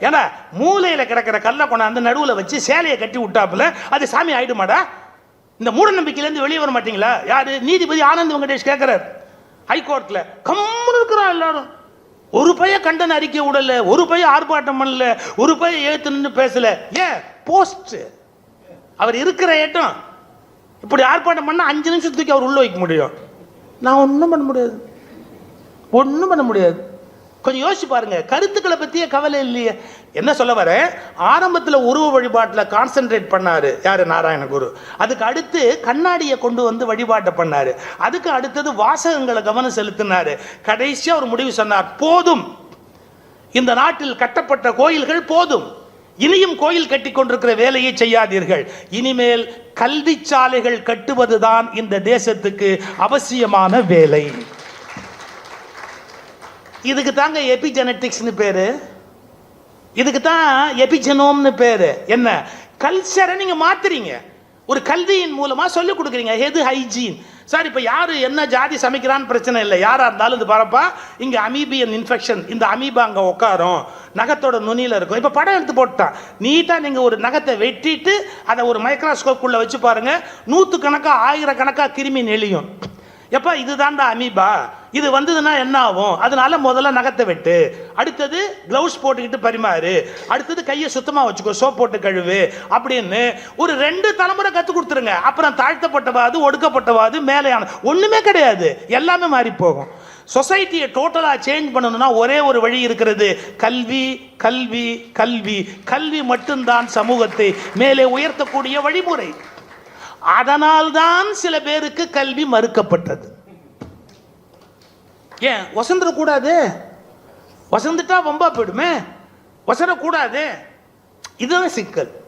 ஏன்னா மூலையில் கிடக்கிற கல்லை கொண்டாந்து நடுவில் வச்சு சேலையை கட்டி விட்டாப்புல அது சாமி ஆயிடுமாடா? இந்த மூட நம்பிக்கையிலேருந்து வெளியே வர மாட்டீங்களா? யாரு? நீதிபதி ஆனந்த் வெங்கடேஷ் கேட்கிறார் ஹைகோர்ட்டில் கம்முன்னு இருக்கிறா எல்லாரும். ஒரு பைய கண்டன அறிக்கை விடல ஒரு பைய ஆர்ப்பாட்டம் பண்ணல ஒரு பைய ஏத்துன்னு பேசல. ஏன்? போஸ்ட் அவர் இருக்கிற இடம். இப்படி ஆர்ப்பாட்டம் பண்ணால் அஞ்சு நிமிஷத்துக்கு தூக்கி அவர் உள்ள வைக்க முடியும். நான் ஒன்றும் பண்ண முடியாது. ஒன்றும் பண்ண முடியாது. கொஞ்சம் யோசிச்சு பாருங்க. கருத்துக்களை பற்றிய கவலை இல்லையே. என்ன சொல்ல வரேன்? ஆரம்பத்தில் உருவ வழிபாட்டில் கான்சென்ட்ரேட் பண்ணாரு. யாரு? நாராயணகுரு. அதுக்கு அடுத்து கண்ணாடியை கொண்டு வந்து வழிபாட்டை பண்ணாரு. அதுக்கு அடுத்தது வாசகங்களை கவனம் செலுத்தினாரு. கடைசியாக ஒரு முடிவு சொன்னார் போதும். இந்த நாட்டில் கட்டப்பட்ட கோயில்கள் போதும். இனியும் கோயில் கட்டி கொண்டிருக்கிற வேலையை செய்யாதீர்கள். இனிமேல் கல்வி சாலைகள் கட்டுவதுதான் இந்த தேசத்துக்கு அவசியமான வேலை. இதுக்கு தாங்க எபிஜெனட்டிக்ஸ்னு பேரு. இதுக்கு தான் எபிஜெனோம்னு பேரு. என்ன? கல்ச்சரை நீங்க மாத்துறீங்க. ஒரு கல்வியின் மூலமா சொல்லிக் கொடுக்குறீங்க. எது ஹைஜீன் சார் இப்போ யார் என்ன ஜாதி சமைக்கிறான்னு பிரச்சனை இல்லை. யாராக இருந்தாலும் இது பரப்பா இங்கே அமீபியன் இன்ஃபெக்ஷன் இந்த அமீபா அங்கே உட்காரும் நகத்தோட நுனியில் இருக்கும். இப்போ படம் எடுத்து போட்டான். நீட்டாக நீங்கள் ஒரு நகத்தை வெட்டிட்டு அதை ஒரு மைக்ரோஸ்கோப்புக்குள்ளே வச்சு பாருங்கள் நூற்று கணக்காக ஆயிரக்கணக்காக கிருமி நெளியும். எப்பா இதுதான்டா அமீபா. இது வந்ததுன்னா என்ன ஆகும்? அதனால முதல்ல நகத்தை வெட்டு. அடுத்தது கிளவுஸ் போட்டுக்கிட்டு பரிமாறு. அடுத்தது கையை சுத்தமாக வச்சுக்கோ சோப் போட்டு கழுவு அப்படின்னு ஒரு ரெண்டு தலைமுறை கற்றுக் கொடுத்துருங்க. அப்புறம் தாழ்த்தப்பட்டவாது ஒடுக்கப்பட்டவாது மேலேயான ஒன்றுமே கிடையாது. எல்லாமே மாறி போகும் சொசைட்டியை டோட்டலாக சேஞ்ச் பண்ணணும்னா ஒரே ஒரு வழி இருக்கிறது. கல்வி கல்வி கல்வி. கல்வி மட்டும்தான் சமூகத்தை மேலே உயர்த்தக்கூடிய வழிமுறை. அதனால்தான் சில பேருக்கு கல்வி மறுக்கப்பட்டது. ஏன்? வசந்துடக்கூடாது வசந்துட்டா வம்பா போயிடுமே. வசரக்கூடாது. இதுதான் சிக்கல்.